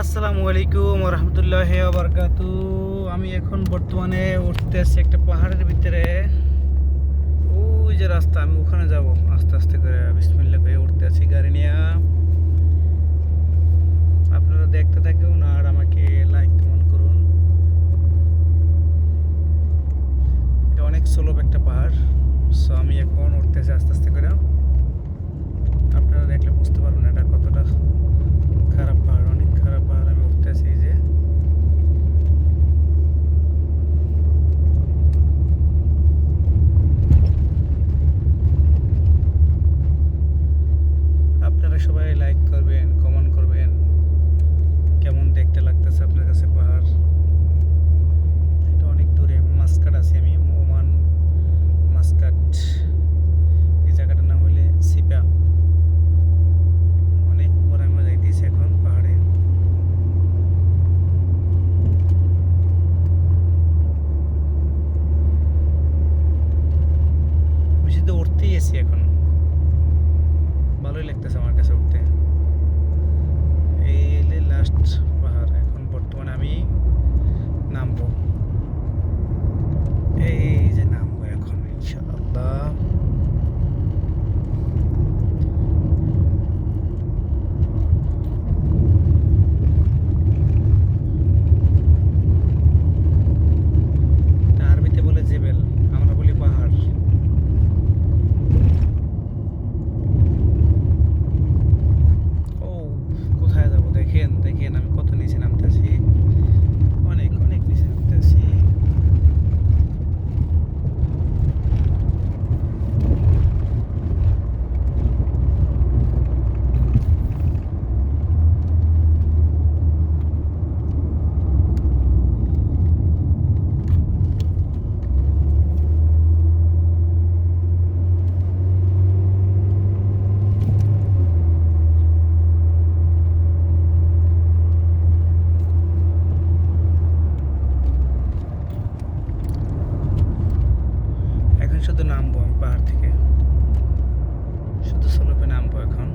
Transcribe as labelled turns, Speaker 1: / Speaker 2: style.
Speaker 1: আসসালামু আলাইকুম রহমতুল্লাহ বারকাতু আমি এখন বর্তমানে উঠতে আসছি একটা পাহাড়ের ভিতরে। ওই যে রাস্তা, আমি ওখানে যাব। আস্তে আস্তে করে বিসমিল্লা করে উঠতে আছি গাড়ি নিয়ে। আপনারা দেখতে থাকুন আর আমাকে লাইক কমেন্ট করুন। এটা অনেক সুলভ একটা পাহাড়। সো আমি এখন উঠতে উঠতেছি আস্তে আস্তে করে। আপনারা দেখলে এই জায়গাটার নাম হইলে সিপা। অনেক উপরে এখন পাহাড়ে। তো উঠতেই এখন। শুধু নামবো আমি পাহাড় থেকে। শুধু সোলোপে নামবো এখন।